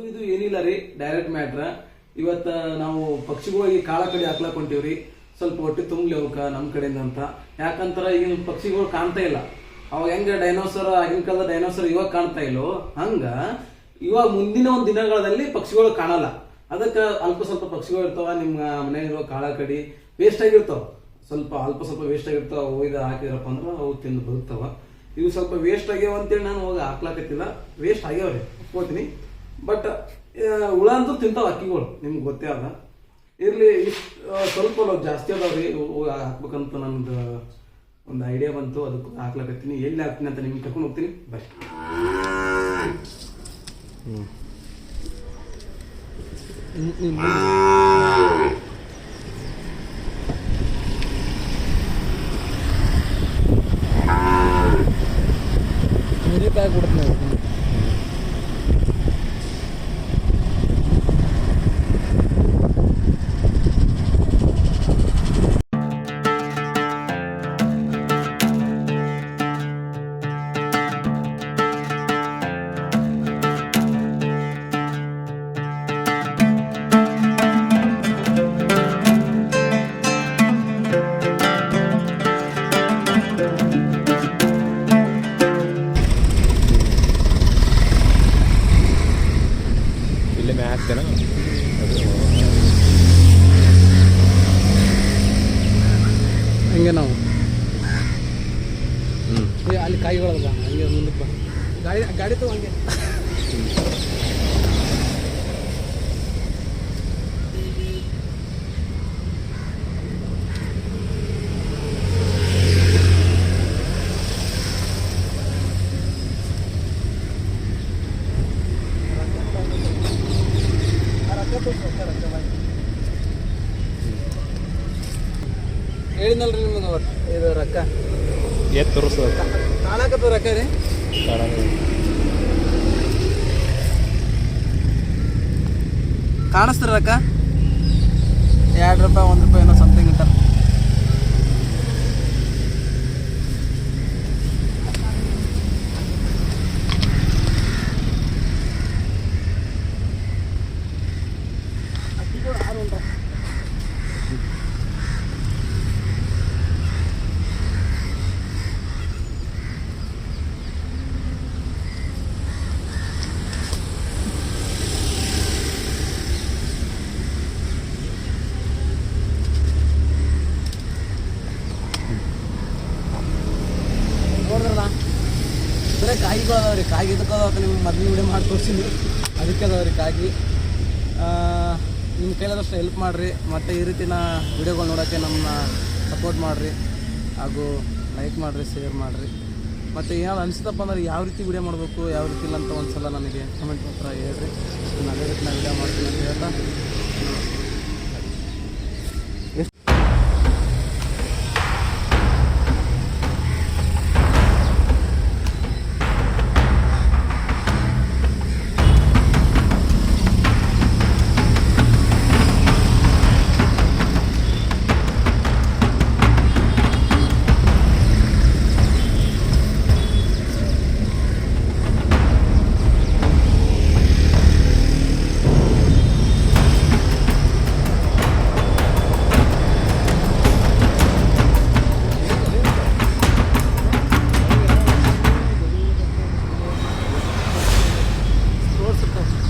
ಅದು ಇದು ಏನಿಲ್ಲ ರೀ ಡೈರೆಕ್ಟ್ ಮ್ಯಾಟ್ರ ಇವತ್ತ ನಾವು ಪಕ್ಷಿಗಳಿಗೆ ಕಾಳ ಕಡೆ ಹಾಕ್ಲಾಕ್ ಹೊಂಟೀವ್ರಿ ಸ್ವಲ್ಪ ಹೊಟ್ಟೆ ತುಂಬಲಿ ಅವಕ್ಕ ನಮ್ಮ ಕಡೆಯಿಂದ ಅಂತ. ಯಾಕಂತಾರ ಈಗಿನ ಪಕ್ಷಿಗಳು ಕಾಣ್ತಾ ಇಲ್ಲ. ಅವಾಗ ಹೆಂಗ ಡೈನೋಸರ್ ಆಗಿನ ಕಾಲದ ಡೈನೋಸರ್ ಇವಾಗ ಕಾಣ್ತಾ ಇಲ್ಲೋ? ಹಂಗ ಇವಾಗ ಮುಂದಿನ ಒಂದು ದಿನಗಳಲ್ಲಿ ಪಕ್ಷಿಗಳು ಕಾಣಲ್ಲ. ಅದಕ್ಕೆ ಅಲ್ಪ ಸ್ವಲ್ಪ ಪಕ್ಷಿಗಳು ಇರ್ತಾವ, ನಿಮ್ಮ ಮನೆಯಲ್ಲಿರೋ ಕಾಳ ಕಡಿ ವೇಸ್ಟ್ ಆಗಿರ್ತಾವ. ಸ್ವಲ್ಪ ಅಲ್ಪ ಸ್ವಲ್ಪ ವೇಸ್ಟ್ ಆಗಿರ್ತಾವ, ಒಯ್ದು ಹಾಕಿದ್ರಪ್ಪ ಅಂದ್ರೆ ಅವು ತಿಂದು ಬರುತ್ತವ ಇವು ಸ್ವಲ್ಪ ವೇಸ್ಟ್ ಆಗ್ಯಾವ ಅಂತೇಳಿ ನಾನು ಹೋಗಿ ಹಾಕ್ಲಾಕತ್ತಿಲ್ಲ. ವೇಸ್ಟ್ ಆಗ್ಯಾವ್ರಿ ಒಪ್ಕೋತೀನಿ ಬಟ್ ಹುಳ ಅಂತೂ ತಿಂತಾವ ಅಕ್ಕಿಗಳು ನಿಮ್ಗೆ ಗೊತ್ತೇ ಅದ ಇರಲಿ ಸ್ವಲ್ಪ ಜಾಸ್ತಿ ಅದಾವ್ರಿ ರೀ ಹಾಕ್ಬೇಕಂತ ನಮ್ದು ಒಂದು ಐಡಿಯಾ ಬಂತು ಅದಕ್ಕೆ ಹಾಕ್ಲಾಕತ್ತೀನಿ ಎಲ್ಲಿ ಹಾಕ್ತೀನಿ ಅಂತ ನಿಮ್ಗೆ ಕರ್ಕೊಂಡು ಹೋಗ್ತೀನಿ ಬಾಯ್ ನೀರಿಕಾಯಿ ಕೊಡ್ತೀನಿ ಅಲ್ಲಿ ಕಾಯಿಗಳಲ್ಲ ಹಂಗೆ ಮುಂದಕ್ಕೆ ಬಾ ಗಾಡಿ ಗಾಡಿ ತಗೋ ಹಂಗೆ ಹೇಳಿದ್ನಲ್ರಿ ನಿಮಗೆ ಅವತ್ತು ಇದು ರೊಕ್ಕ ಎತ್ತು ತೋರಿಸು ಕಾಣಕತ್ತದ ರೀ ಕಾಣಿಸ್ತಾರ ರೊಕ್ಕ? ಎರಡು ರೂಪಾಯಿ ಒಂದು ರೂಪಾಯಿ ಏನೋ ಕಾಯಿ ಇದಕ್ಕೆ ಅದಾವ ನಿಮ್ಗೆ ಮೊದಲು ವಿಡಿಯೋ ಮಾಡಿ ತೋರಿಸಿದ್ವಿ. ಅದಕ್ಕೆ ಅದಾವ ರೀ ಕಾಗಿ. ನಿಮ್ಮ ಕೈಲಾದಷ್ಟು ಹೆಲ್ಪ್ ಮಾಡಿರಿ. ಮತ್ತು ಈ ರೀತಿನ ವಿಡಿಯೋಗಳು ನೋಡೋಕ್ಕೆ ನಮ್ಮನ್ನ ಸಪೋರ್ಟ್ ಮಾಡಿರಿ. ಹಾಗೂ ಲೈಕ್ ಮಾಡಿರಿ ಶೇರ್ ಮಾಡಿರಿ. ಮತ್ತು ಏನಾದ್ರು ಅನಿಸ್ತಪ್ಪ ಅಂದ್ರೆ ಯಾವ ರೀತಿ ವಿಡಿಯೋ ಮಾಡಬೇಕು, ಯಾವ ರೀತಿ ಇಲ್ಲ ಅಂತ ಒಂದು ಸಲ ನನಗೆ ಕಮೆಂಟ್ ಮಾತ್ರ ಹೇಳ್ರಿ. ನಾನು ಅದೇ ರೀತಿ ನಾನು ವಿಡಿಯೋ ಮಾಡ್ತೀನಿ ಅಂತ ಹೇಳ್ತಾ. Rico.